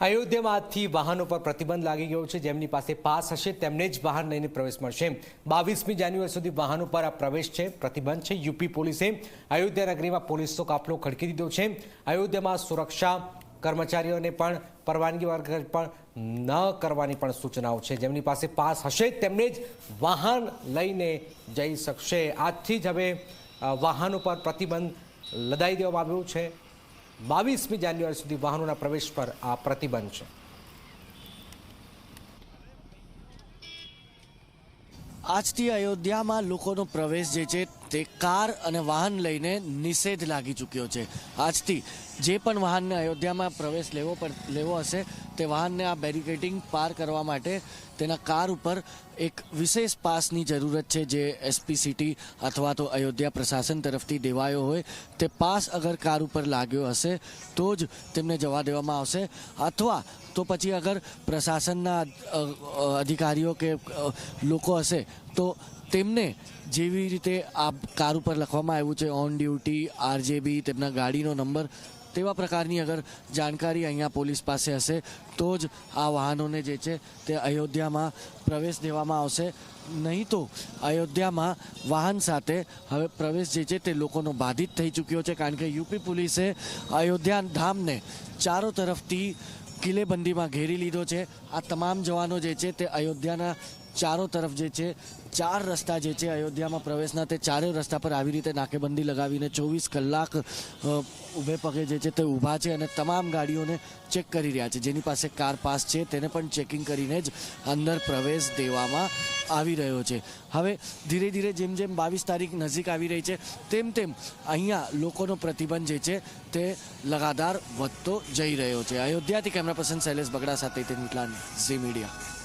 અયોધ્યામાં આજથી વાહનો પર પ્રતિબંધ લાગી ગયો છે. જેમની પાસે પાસ હશે તેમને જ વાહન લઈને પ્રવેશ મળશે. બાવીસમી જાન્યુઆરી સુધી વાહનો પર આ પ્રવેશ છે. પ્રતિબંધ છે. યુપી પોલીસે અયોધ્યા નગરીમાં પોલીસનો કાફલો ખડકી દીધો છે. અયોધ્યામાં સુરક્ષા કર્મચારીઓને પણ પરવાનગી વર્ગ પણ ન કરવાની પણ સૂચનાઓ છે. જેમની પાસે પાસ હશે તેમને જ વાહન લઈને જઈ શકશે. આજથી જ હવે વાહનો પર પ્રતિબંધ લદાઈ દેવામાં આવ્યો છે. બાવીસમી જાન્યુઆરી સુધી વાહનોના પ્રવેશ પર આ પ્રતિબંધ છે. આજથી અયોધ્યામાં લોકોનો પ્રવેશ જે છે તે કાર અને વાહન લઈને નિષેધ લાગી ચૂક્યો છે. આજથી જે પણ વાહનને અયોધ્યામાં પ્રવેશ લેવો પર લેવો હશે તે વાહનને આ બેરિકેડિંગ પાર કરવા માટે તેના કાર ઉપર એક વિશેષ પાસની જરૂરત છે જે એસપી સિટી અથવા તો અયોધ્યા પ્રશાસન તરફથી દેવાયો હોય. તે પાસ અગર કાર ઉપર લાગ્યો હશે તો જ તેમને જવા દેવામાં આવશે. અથવા તો પછી અગર પ્રશાસનના અધિકારીઓ કે લોકો હશે તો તેમને જેવી રીતે આ કાર ઉપર લખવામાં આવ્યું છે ઓન ડ્યુટી આરજેબી તેમના ગાડીનો નંબર તેવા પ્રકારની અગર જાણકારી અહીંયા પોલીસ પાસે હશે, તો જ આ વાહનોને જે છે તે અયોધ્યામાં પ્રવેશ દેવામાં આવશે. નહીં તો અયોધ્યામાં વાહન સાથે હવે પ્રવેશ જે છે તે લોકોનો બાધિત થઈ ચૂક્યો છે, કારણ કે યુપી પોલીસે અયોધ્યા ધામને ચારો તરફથી કિલ્લેબંધીમાં ઘેરી લીધો છે. આ તમામ જવાનો જે છે તે અયોધ્યાના ચારો તરફ જે છે, ચાર રસ્તા જે છે અયોધ્યામાં પ્રવેશના, તે ચારેય રસ્તા પર આવી રીતે નાકેબંધી લગાવીને ચોવીસ કલાક ઊભે પગે જે છે તે ઊભા છે અને તમામ ગાડીઓને ચેક કરી રહ્યા છે. જેની પાસે કાર પાસ છે, તેને પણ ચેકિંગ કરીને જ અંદર પ્રવેશ દેવામાં આવી રહ્યો છે. હવે ધીરે ધીરે જેમ જેમ બાવીસ તારીખ નજીક આવી રહી છે, તેમ તેમ અહીંયા લોકોનો પ્રતિબંધ જે છે તે લગાતાર વધતો જઈ રહ્યો છે. અયોધ્યાથી કેમેરા પર્સન શૈલેષ બગડા સાથે તે નીટલાન ઝી મીડિયા.